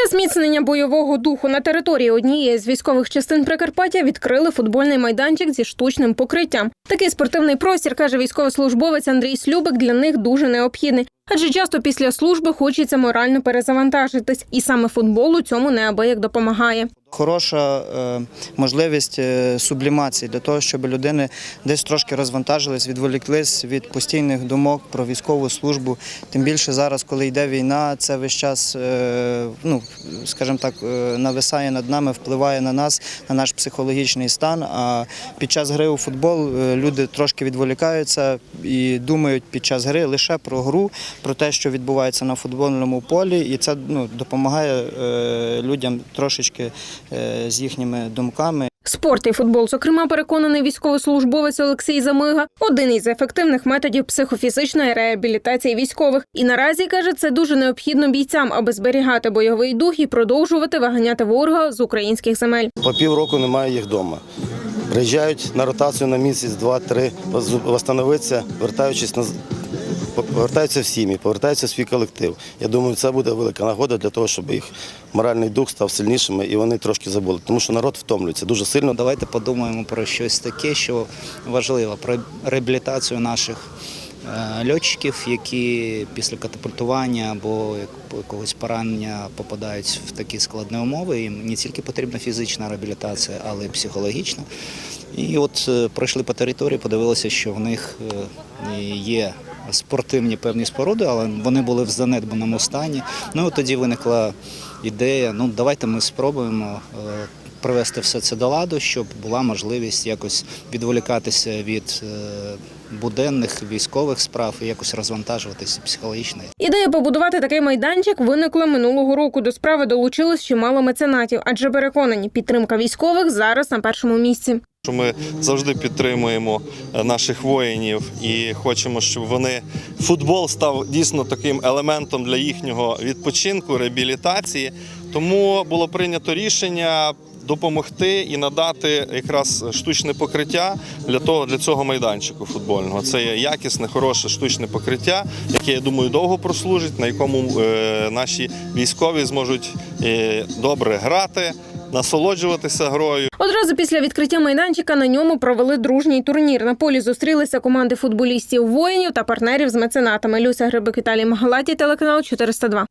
Для зміцнення бойового духу на території однієї з військових частин Прикарпаття відкрили футбольний майданчик зі штучним покриттям. Такий спортивний простір, каже військовослужбовець Андрій Слюбик, для них дуже необхідний. Адже часто після служби хочеться морально перезавантажитись, і саме футбол у цьому неабияк допомагає. Хороша е, можливість е, сублімації для того, щоб людини десь трошки розвантажились, відволіклись від постійних думок про військову службу. Тим більше зараз, коли йде війна, це весь час, е, ну скажімо так, нависає над нами, впливає на нас, на наш психологічний стан. А під час гри у футбол люди трошки відволікаються і думають під час гри лише про гру, про те, що відбувається на футбольному полі, і це ну, допомагає людям трошечки з їхніми думками. Спорт і футбол, зокрема, переконаний військовослужбовець Олексій Замига, один із ефективних методів психофізичної реабілітації військових. І наразі каже, це дуже необхідно бійцям, аби зберігати бойовий дух і продовжувати виганяти ворога з українських земель. По півроку немає їх вдома. Приїжджають на ротацію на місяць, два-три, встановитися, вертаючись на повертаються в сім'ї, повертаються в свій колектив. Я думаю, це буде велика нагода для того, щоб їх моральний дух став сильнішими і вони трошки забули. Тому що народ втомлюється дуже сильно. Давайте подумаємо про щось таке, що важливо, про реабілітацію наших е, льотчиків, які після катапультування або як- якогось поранення попадають в такі складні умови. Їм не тільки потрібна фізична реабілітація, але й психологічна. І от е, пройшли по території, подивилися, що в них е, є спортивні певні споруди, але вони були в занедбаному стані. Ну от тоді виникла ідея: ну давайте ми спробуємо е, привести все це до ладу, щоб була можливість якось відволікатися від буденних військових справ і якось розвантажуватися психологічно. Ідея побудувати такий майданчик виникла минулого року. До справи долучилось чимало меценатів, адже переконані, підтримка військових зараз на першому місці. Що ми завжди підтримуємо е, наших воїнів і хочемо, щоб вони футбол став дійсно таким елементом для їхнього відпочинку, реабілітації. Тому було прийнято рішення допомогти і надати якраз штучне покриття для того для цього майданчику футбольного. Це є якісне, хороше штучне покриття, яке я думаю довго прослужить, на якому е, наші військові зможуть е, добре грати, насолоджуватися грою. Одразу після відкриття майданчика на ньому провели дружній турнір. На полі зустрілися команди футболістів воїнів та партнерів з меценатами. Люся Грибик Віталій Магалаті, телеканал 402.